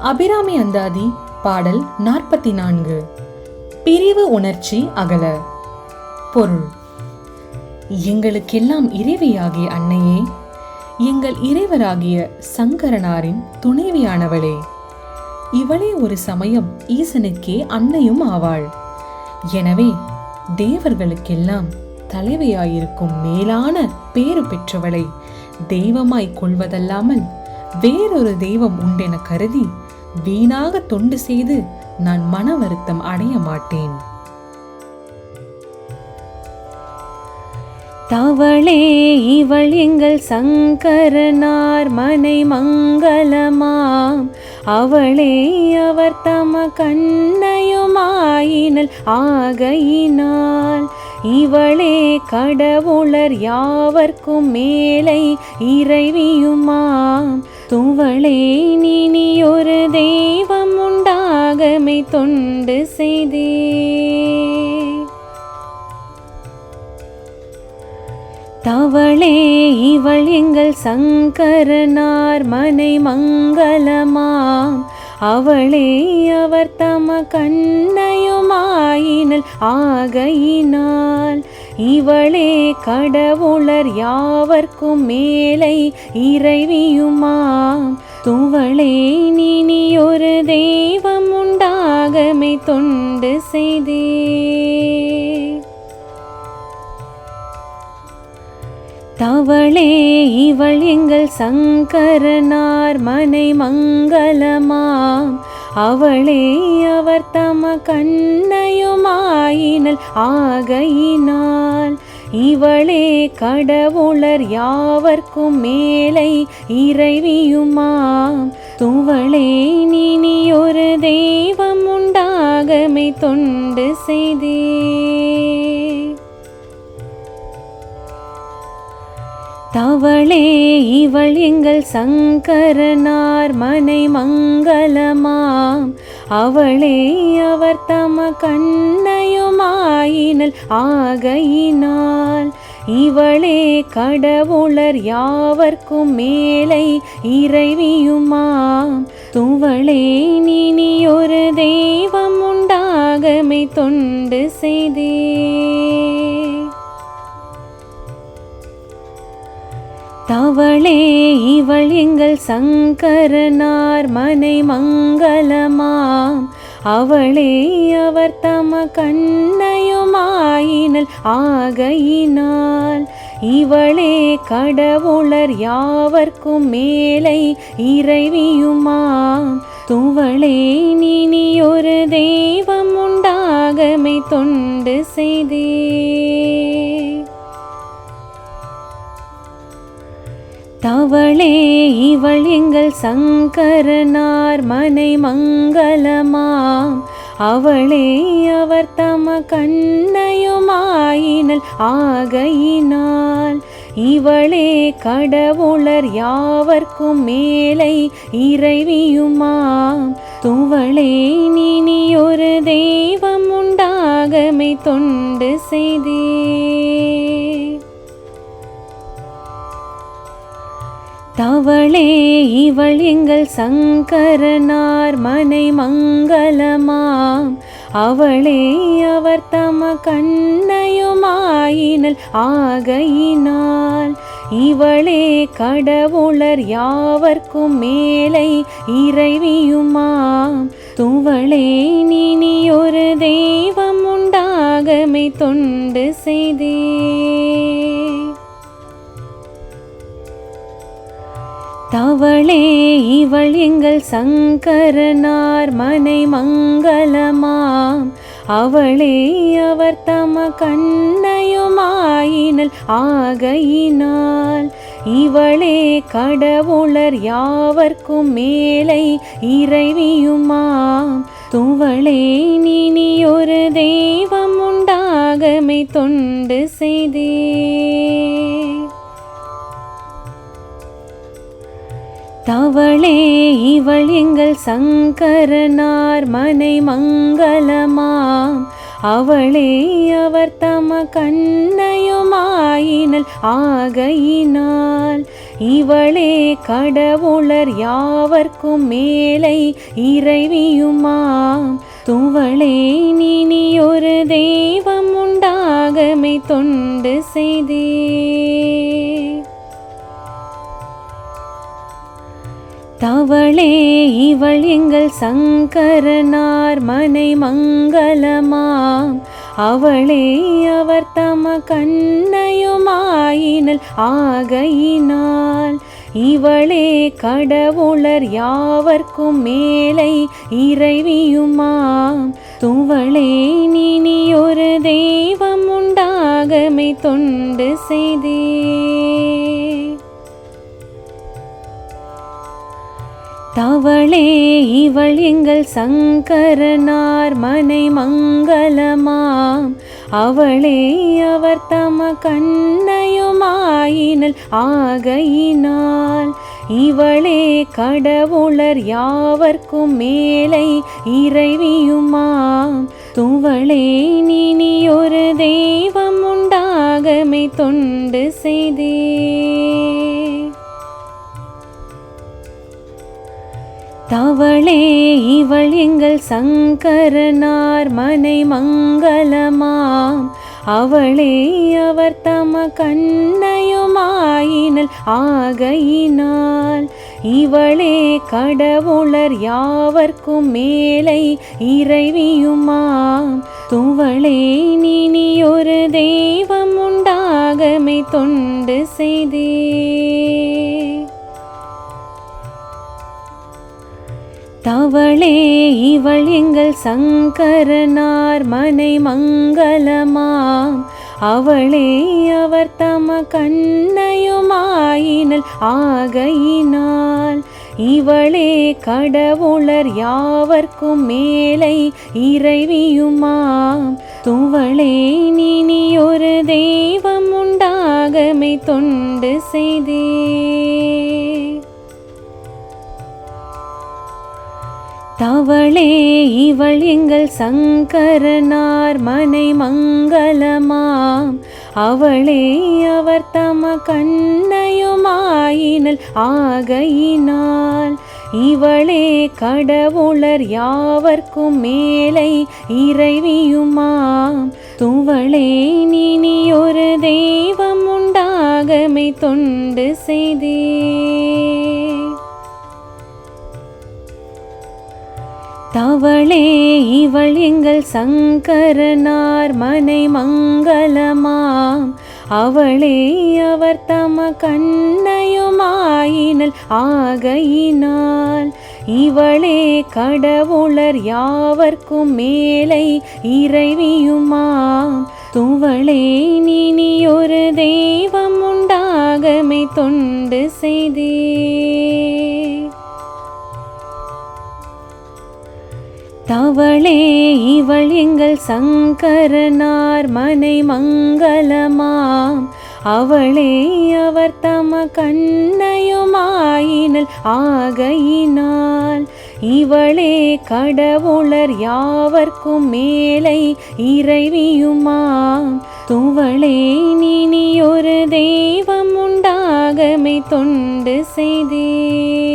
அபிராமி அந்தாதி பாடல் நாற்பத்தி நான்கு பிரிவு உணர்ச்சி அகல. பொருள். எங்களுக்கெல்லாம் இறைவியாகிய அன்னையே எங்கள் இறைவராகிய சங்கரனாரின் துணைவியானவளே. இவளே ஒரு சமயம் ஈசனுக்கே அன்னையும் ஆவாள். எனவே தேவர்களுக்கெல்லாம் தலைவியாயிருக்கும் மேலான பேறு பெற்றவளை தெய்வமாய் கொள்வதல்லாமல் வேறொரு தெய்வம் உண்டென கருதி வீணாக தொண்டு செய்து நான் மன வருத்தம் அடைய மாட்டேன். தவளே இவள் எங்கள் சங்கரனார் மனை மங்களமாம். அவளே அவர் தம கண்ணையுமாயினல் ஆகையினால். இவளே கடவுளர் யாவர்க்கும் மேலை இறைவியுமாம். துவளே நீ ஒரு தெய்வம் உண்டாகமை தொண்டு செய்தே. தவளே இவள் எங்கள் சங்கரனார் மனை மங்களமாம். அவளே அவர் தம கண்ணையுமாயினல் ஆகையினால். இவளே கடவுளர் யாவர்க்கும் மேலை இறைவியுமாம். துவளே நீ ஒரு தெய்வம் உண்டாகமை தொண்டு செய்தே. தவளே இவள் எங்கள் சங்கரனார் மனை மங்களமாம். அவளே அவர் தம கண்ணையுமாய் ஆகையினால் இவளே கடவுளர் யாவர்க்கும் மேலை இறைவியுமாம். துவளே நீ ஒரு தெய்வம் உண்டாகமை தொண்டு செய்தே. தவளே இவள் எங்கள் சங்கரனார் மனை மங்களமாம். அவளே அவர் தம கண்ணையுமாயினல் ஆகையினால். இவளே கடவுளர் யாவர்க்கும் மேலை இறைவியுமாம். துவளே நீ ஒரு தெய்வம் உண்டாகமை தொண்டு செய்தே. தவளே இவள் எங்கள் சங்கரனார் மனை மங்களமாம். அவளே அவர் தம கண்ணையுமாயினல் ஆகையினால். இவளே கடவுளர் யாவர்க்கும் மேலை இறைவியுமாம். துவளே நீ ஒரு தெய்வம் உண்டாகமை தொண்டு செய்தே. தவளே இவள் எங்கள் சங்கரனார் மனை மங்களமாம். அவளே அவர் தம கண்ணையுமாயினல் ஆகையினால். இவளே கடவுளர் யாவர்க்கும் மேலை இறைவியுமாம். துவளே நீ ஒரு தெய்வம் உண்டாகமை தொண்டு செய்தே. தவளே இவள் எங்கள் சங்கரனார் மனை மங்களமாம். அவளே அவர் தம கண்ணையுமாயினல் ஆகையினால். இவளே கடவுளர் யாவர்க்கும் மேலை இறைவியுமாம். துவளே நீ ஒரு தெய்வம் உண்டாகமை தொண்டு செய்தே. தவளே இவள் எங்கள் சங்கரனார் மனை மங்களமாம். அவளே அவர் தம கண்ணையுமாயினல் ஆகையினால். இவளே கடவுளர் யாவர்க்கும் மேலை இறைவியுமாம். துவளே நீ ஒரு தெய்வம் உண்டாகமை தொண்டு செய்தே. தவளே இவள் எங்கள் சங்கரனார் மனை மங்களமாம். அவளே அவர் தம கண்ணையுமாயினல் ஆகையினால். இவளே கடவுளர் யாவர்க்கும் மேலை இறைவியுமாம். துவளே நீ ஒரு தெய்வம் உண்டாகமை தொண்டு செய்தே. தவளே இவள் எங்கள் சங்கரனார் மனை மங்களமாம் அவளே அவர் தம கண்ணையுமாயினல் ஆகையினால். இவளே கடவுளர் யாவர்க்கும் மேலை இறைவியுமாம் துவளே நீ ஒரு தெய்வம் உண்டாகமை தொண்டு செய்தே. தவளே இவள் எங்கள் சங்கரனார் மனை மங்களமாம். அவளே அவர் தம கண்ணையுமாயினல் ஆகையினால். இவளே கடவுளர் யாவர்க்கும் மேலை இறைவியுமாம். துவளே நீ ஒரு தெய்வம் உண்டாகமை தொண்டு செய்தே. தவளே இவள் எங்கள் சங்கரனார் மனை மங்களமாம். அவளே அவர் தம கண்ணையுமாயினல் ஆகையினால். இவளே கடவுளர் யாவர்க்கும் மேலை இறைவியுமாம். துவளே நீ ஒரு தெய்வம் உண்டாகமை தொண்டு செய்தே. தவளே இவள் எங்கள் சங்கரனார் மனை மங்களமாம். அவளே அவர் தம கண்ணையுமாயினல் ஆகையினால். இவளே கடவுளர் யாவர்க்கும் மேலை இறைவியுமாம். துவளே நீ ஒரு தெய்வம் உண்டாகமை தொண்டு செய்தே. தவளே இவள் எங்கள் சங்கரனார் மனை மங்களமாம். அவளே அவர் தம கண்ணையுமாயினல் ஆகையினால். இவளே கடவுளர் யாவர்க்கும் மேலை இறைவியுமாம். துவளே நீ ஒரு தெய்வம் உண்டாகமை தொண்டு செய்தே. தவளே இவள் எங்கள் சங்கரனார் மனை மங்களமாம். அவளே அவர் தம கண்ணையுமாயினல் ஆகையினால். இவளே கடவுளர் யாவர்க்கும் மேலை இறைவியுமாம். துவளே நீ ஒரு தெய்வம் உண்டாகமை தொண்டு செய்தே. தவளே இவள் எங்கள் சங்கரனார் மனை மங்களமாம். அவளே அவர் தம கண்ணையுமாயினல் ஆகையினால். இவளே கடவுளர் யாவர்க்கும் மேலை இறைவியுமாம். துவளே நீ ஒரு தெய்வம் உண்டாகமை தொண்டு செய்தே.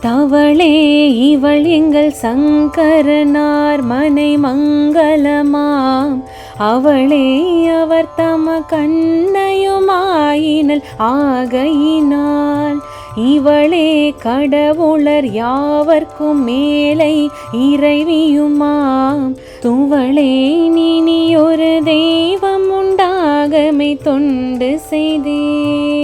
தவளே இவள் எங்கள் சங்கரனார் மனை மங்களமாம். அவளே அவர் தம கண்ணையுமாயினல் ஆகையினால். இவளே கடவுளர் யாவர்க்கும் மேலை இறைவியுமாம். துவளே நீ ஒரு தெய்வம் உண்டாகமை தொண்டு செய்தே.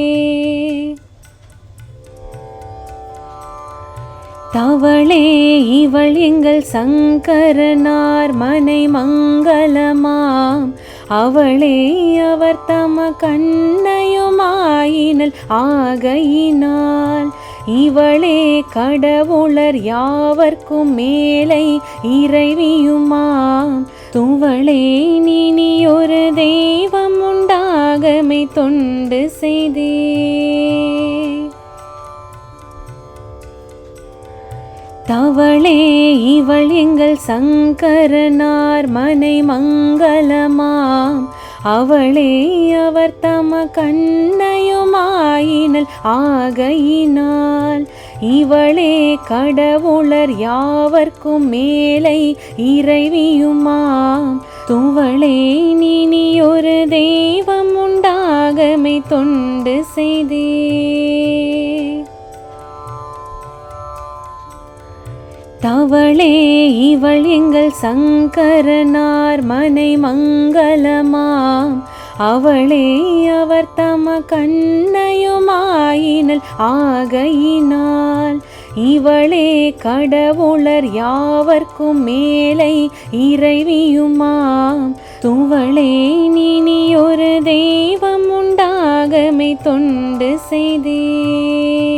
தவளே இவள் எங்கள் சங்கரனார் மனை மங்களமாம். அவளே அவர் தம கண்ணையுமாயினல் ஆகையினால். இவளே கடவுளர் யாவர்க்கும் மேலை இறைவியுமாம். துவளே நீ ஒரு தெய்வம் உண்டாகமை தொண்டு செய்தே. தவளே இவள் எங்கள் சங்கரனார் மனை மங்களமாம். அவளே அவர் தம கண்ணையுமாயினல் ஆகையினால். இவளே கடவுளர் யாவர்க்கும் மேலை இறைவியுமாம். துவளே நீ ஒரு தெய்வம் உண்டாகமை தொண்டு செய்தே. தவளே இவள் எங்கள் சங்கரனார் மனை மங்களமாம். அவளே அவர் தம கண்ணையுமாயினல் ஆகையினால். இவளே கடவுளர் யாவர்க்கும் மேலை இறைவியுமாம். துவளே நீ ஒரு தெய்வம் உண்டாகமை தொண்டு செய்தே.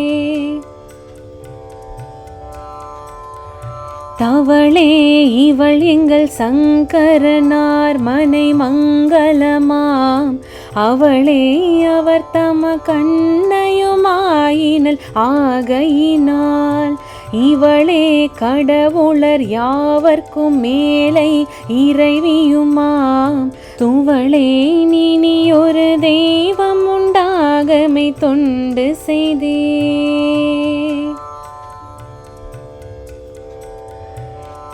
தவளே இவள் எங்கள் சங்கரனார் மனை மங்களமாம். அவளே அவர் தம கண்ணையுமாயினல் ஆகையினால். இவளே கடவுளர் யாவர்க்கும் மேலை இறைவியுமாம். துவளே நீ ஒரு தெய்வம் உண்டாகமை தொண்டு செய்தே.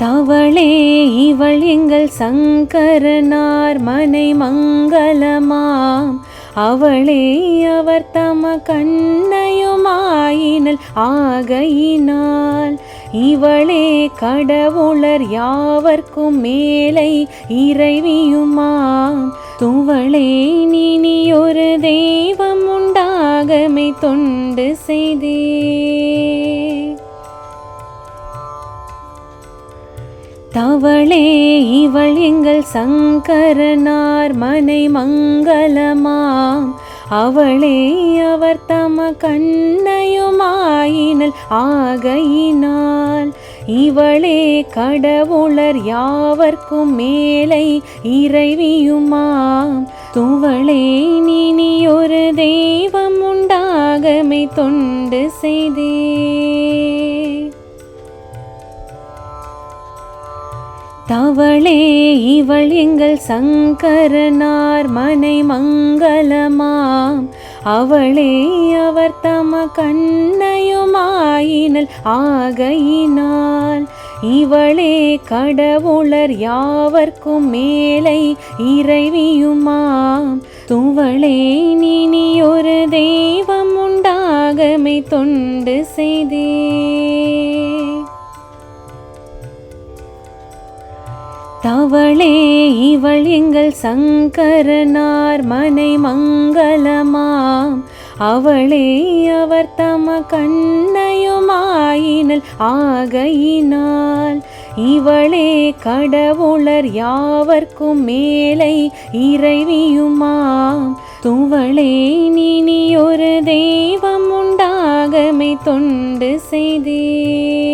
தவளே இவள் எங்கள் சங்கரனார் மனை மங்களமாம். அவளே அவர் தம கண்ணையுமாயினல் ஆகையினால். இவளே கடவுளர் யாவர்க்கும் மேலை இறைவியுமாம். துவளே நீ ஒரு தெய்வம் உண்டாகமை தொண்டு செய்தே. தவளே இவள் எங்கள் சங்கரனார் மனை மங்களமாம் அவளே அவர் தம கண்ணையுமாயினல் ஆகையினால். இவளே கடவுளர் யாவர்க்கும் மேலை இறைவியுமாம் துவளே நீ ஒரு தெய்வம் உண்டாகமை தொண்டு செய்தே. தவளே இவள் எங்கள் சங்கரனார் மனை மங்களமாம். அவளே அவர் தம கண்ணையுமாயினல் ஆகையினால். இவளே கடவுளர் யாவர்க்கும் மேலை இறைவியுமாம். துவளே நீ ஒரு தெய்வம் உண்டாகமை தொண்டு செய்தே. தவளே இவள் எங்கள் சங்கரனார் மனை மங்களமாம். அவளே அவர் தம கண்ணையுமாயினல் ஆகையினால். இவளே கடவுளர் யாவர்க்கும் மேலை இறைவியுமாம். துவளே நீ ஒரு தெய்வம் உண்டாகமை தொண்டு செய்தே.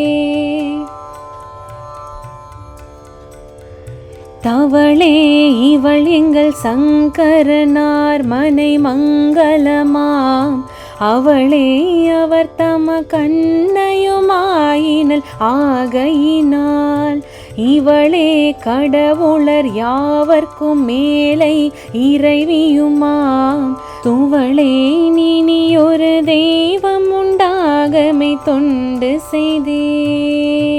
தவளே இவள் எங்கள் சங்கரனார் மனை மங்களமாம். அவளே அவர் தம கண்ணையுமாயினல் ஆகையினால். இவளே கடவுளர் யாவர்க்கும் மேலை இறைவியுமாம். துவளே நீ ஒரு தெய்வம் உண்டாகமை தொண்டு செய்தே.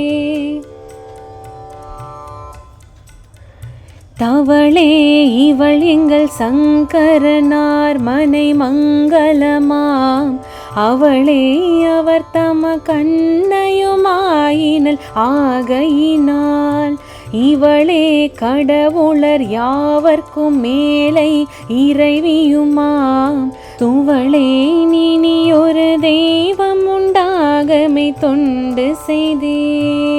தவளே இவள் எங்கள் சங்கரனார் மனை மங்களமாம். அவளே அவர் தம கண்ணையுமாயினல் ஆகையினால். இவளே கடவுளர் யாவர்க்கும் மேலை இறைவியுமாம். துவளே நீ ஒரு தெய்வம் உண்டாகமை தொண்டு செய்தே.